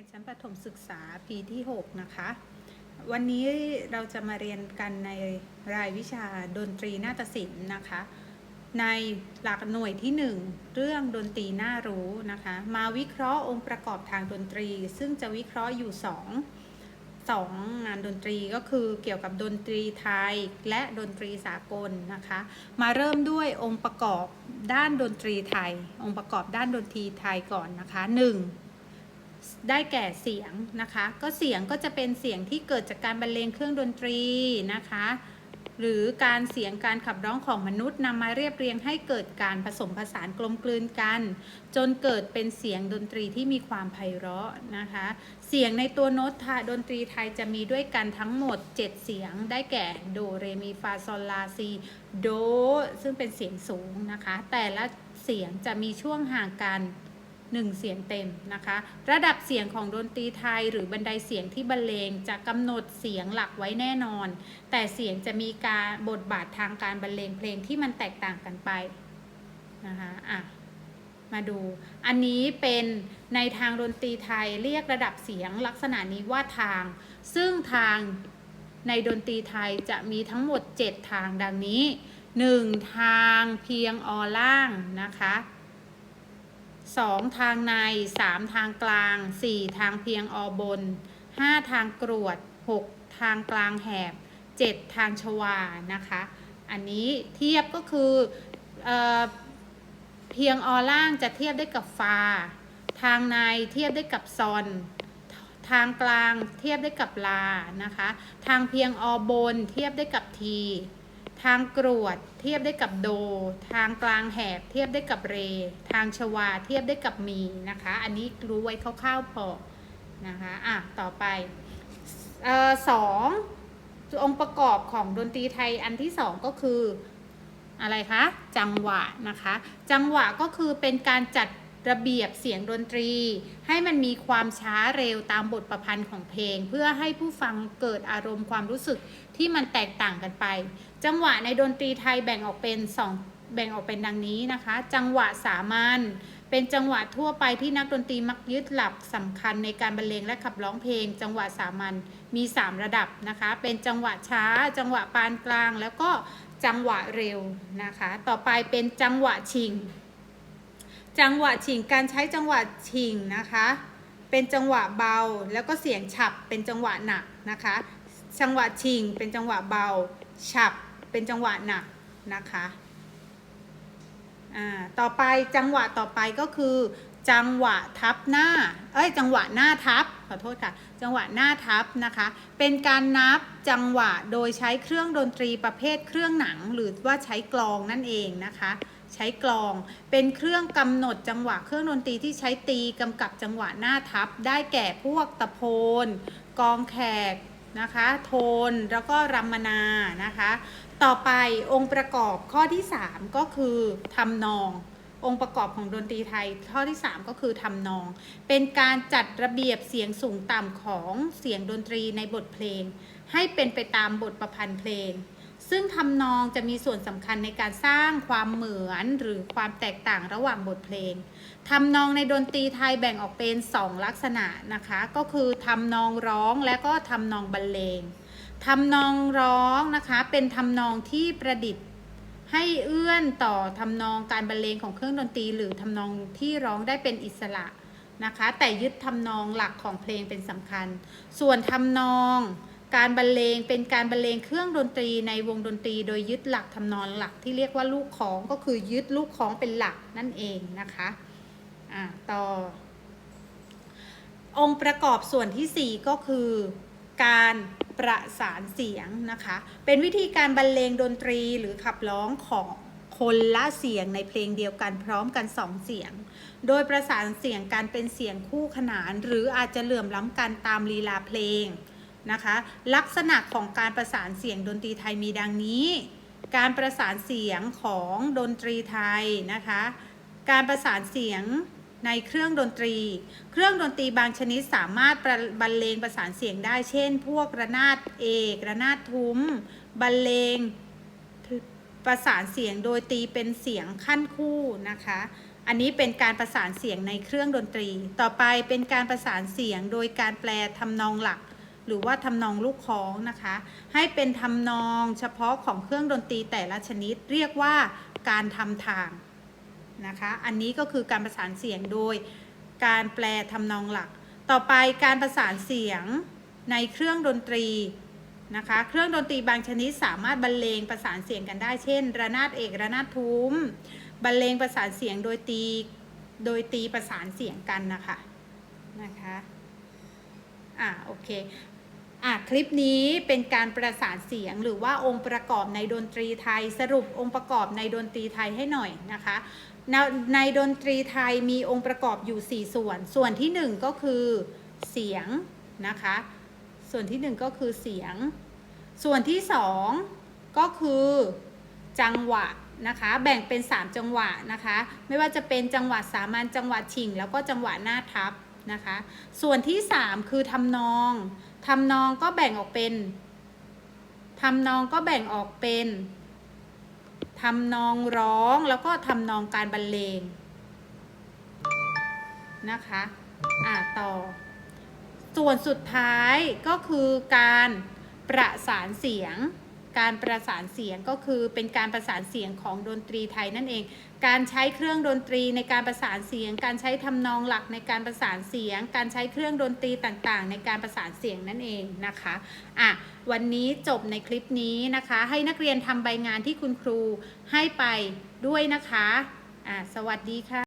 ยนชั้นประถมศึกษาปีที่ 6 นะคะ วันนี้เราจะมาเรียนกันในรายวิชาดนตรีนาฏศิลป์นะคะ ในหลักหน่วยที่ 1 เรื่องดนตรีน่ารู้นะคะ มาวิเคราะห์องค์ประกอบทางดนตรี ซึ่งจะวิเคราะห์อยู่2สองงานดนตรีก็คือเกี่ยวกับดนตรีไทยและดนตรีสากลนะคะ มาเริ่มด้วยองค์ประกอบด้านดนตรีไทย องค์ประกอบด้านดนตรีไทยก่อนนะคะ 1. ได้แก่เสียงนะคะ ก็เสียงก็จะเป็นเสียงที่เกิดจากการบรรเลงเครื่องดนตรีนะคะ หรือการเสียงการขับร้องของมนุษย์นำมาเรียบเรียงให้เกิดการผสมผสานกลมกลืนกัน จนเกิดเป็นเสียงดนตรีที่มีความไพเราะนะคะ เสียงในตัวโน้ตไทยดนตรีไทยจะมีด้วยกันทั้งหมด 7 เสียงได้แก่โดเรมีฟาซอลลาซีโดซึ่งเป็นเสียงสูงนะคะ แต่ละเสียงจะมีช่วงห่างกัน 1 เสียงเต็มนะคะ ระดับเสียงของดนตรีไทยหรือบันไดเสียงที่บรรเลงจะกำหนดเสียงหลักไว้แน่นอน แต่เสียงจะมีการบทบาททางการบรรเลงเพลงที่มันแตกต่างกันไปนะคะอะมาดู อันนี้เป็นในทางดนตรีไทยเรียกระดับเสียงลักษณะนี้ว่าทาง ซึ่งทางในดนตรีไทยจะมีทั้งหมด 7 ทางดังนี้ 1. ทางเพียงอล่างนะคะ 2. ทางใน 3 ทางกลาง 4 ทางเพียงอบน 5 ทางกรวด 6 ทางกลางแหบ 7 ทางชวานะคะ อันนี้เทียบก็คือเอเพียงอล่างจะเทียบได้กับฟา ทางในเทียบได้กับซอนทางกลางเทียบได้กับลานะคะ ทางเพียงอบนเทียบได้กับที ทางกรวดเทียบได้กับโด ทางกลางแหบเทียบได้กับเร ทางชวาเทียบได้กับมีนะคะ อันนี้รู้ไว้คร่าวๆพอนะคะอะต่อไปอ่อสององค์ประกอบของดนตรีไทยอันที่สองก็คืออะไรคะจังหวะนะคะ จังหวะก็คือเป็นการจัดระเบียบเสียงดนตรี ให้มันมีความช้าเร็วตามบทประพันธ์ของเพลง เพื่อให้ผู้ฟังเกิดอารมณ์ความรู้สึกที่มันแตกต่างกันไป จังหวะในดนตรีไทยแบ่งออกเป็นสองแบ่งออกเป็นดังนี้นะคะ จังหวะสามัญเป็นจังหวะทั่วไปที่นักดนตรีมักยึดหลักสำคัญในการบรรเลงและขับร้องเพลง จังหวะสามัญมี 3 ระดับนะคะ เป็นจังหวะช้า จังหวะปานกลาง แล้วก็จังหวะเร็วนะคะ ต่อไปเป็นจังหวะชิง จังหวะชิงการใช้จังหวะชิงนะคะ เป็นจังหวะเบา แล้วก็เสียงฉับเป็นจังหวะหนักนะคะ จังหวะชิงเป็นจังหวะเบา ฉับ เป็นจังหวะหนักนะคะอ่าต่อไปจังหวะต่อไปก็คือ จังหวะทับหน้า เอ้ยจังหวะหน้าทับขอโทษค่ะ จังหวะหน้าทับนะคะ เป็นการนับจังหวะโดยใช้เครื่องดนตรีประเภทเครื่องหนัง หรือว่าใช้กลองนั่นเองนะคะ ใช้กลองเป็นเครื่องกำหนดจังหวะเครื่องดนตรีที่ใช้ตีกำกับจังหวะหน้าทับ ได้แก่พวกตะโพนกองแขก นะคะ โทนแล้วก็รัมมนานะคะ ต่อไปองค์ประกอบข้อที่ 3 ก็คือทำนอง องค์ประกอบของดนตรีไทย ข้อที่ 3 ก็คือทำนอง เป็นการจัดระเบียบเสียงสูงต่ำของเสียงดนตรีในบทเพลง ให้เป็นไปตามบทประพันธ์เพลง ซึ่งทำนองจะมีส่วนสำคัญในการสร้างความเหมือนหรือความแตกต่างระหว่างบทเพลงทำนองในดนตรีไทยแบ่งออกเป็น 2 ลักษณะนะคะ ก็คือทำนองร้องและก็ทำนองบรรเลงทำนองร้องนะคะ เป็นทำนองที่ประดิษฐ์ให้เอื้อนต่อทำนองการบรรเลงของเครื่องดนตรี หรือทำนองที่ร้องได้เป็นอิสระนะคะ แต่ยึดทำนองหลักของเพลงเป็นสำคัญ ส่วนทำนอง การบรรเลงเป็นการบรรเลงเครื่องดนตรีในวงดนตรี โดยยึดหลักทำนองหลักที่เรียกว่าลูกของก็คือยึดลูกของเป็นหลักนั่นเองนะคะอะต่อ องค์ประกอบส่วนที่ 4 ก็คือการประสานเสียงนะคะ เป็นวิธีการบรรเลงดนตรีหรือขับร้องของคนละเสียงในเพลงเดียวกันพร้อมกันสองเสียง โดยประสานเสียงการเป็นเสียงคู่ขนาน หรืออาจจะเหลื่อมล้ำกันตามลีลาเพลง นะคะ ลักษณะของการประสานเสียงดนตรีไทยมีดังนี้ การประสานเสียงของดนตรีไทยนะคะ การประสานเสียงในเครื่องดนตรี เครื่องดนตรีบางชนิดสามารถรบรรเลงประสานเสียงได้ เช่น พวกระนาดเอกระนาดทุ้ม บรรเลงประสานเสียงโดยตีเป็นเสียงขั้นคู่นะคะ อันนี้เป็นการประสานเสียงในเครื่องดนตรี ต่อไปเป็นการประสานเสียงโดยการแปลทำนองหลัก หรือว่าทำนองลูกคล้องนะคะ ให้เป็นทำนองเฉพาะของเครื่องดนตรีแต่ละชนิดเรียกว่าการทำทางนะคะ อันนี้ก็คือการประสานเสียงโดยการแปลทำนองหลัก ต่อไปการประสานเสียงในเครื่องดนตรีนะคะ เครื่องดนตรีบางชนิดสามารถบรรเลงประสานเสียงกันได้ เช่น ระนาดเอก ระนาดทุ้ม บรรเลงประสานเสียงโดยตี โดยตีประสานเสียงกันนะคะ นะคะ อ่า โอเค อะคลิปนี้เป็นการประสานเสียงหรือว่าองค์ประกอบในดนตรีไทย สรุปองค์ประกอบในดนตรีไทยให้หน่อยนะคะในดนตรีไทยมีองค์ประกอบอยู่ 4 ส่วน ส่วนที่ 1 ก็คือเสียงนะคะ ส่วนที่ 1 ก็คือเสียง ส่วนที่ 2 ก็คือจังหวะนะคะแบ่งเป็น 3 จังหวะนะคะ ไม่ว่าจะเป็นจังหวะสามัญจังหวะชิง แล้วก็จังหวะหน้าทับนะคะ ส่วนที่ 3 คือทำนอง ทำนองก็แบ่งออกเป็นทำนองก็แบ่งออกเป็นทำนองร้องแล้วก็ทำนองการบรรเลงนะคะ อ่าต่อ ส่วนสุดท้ายก็คือการประสานเสียง การประสานเสียงก็คือเป็นการประสานเสียงของดนตรีไทยนั่นเอง การใช้เครื่องดนตรีในการประสานเสียง การใช้ทำนองหลักในการประสานเสียง การใช้เครื่องดนตรีต่างๆ ในการประสานเสียงนั่นเองนะคะอะวันนี้จบในคลิปนี้นะคะ ให้นักเรียนทำใบงานที่คุณครูให้ไปด้วยนะคะอะสวัสดีค่ะ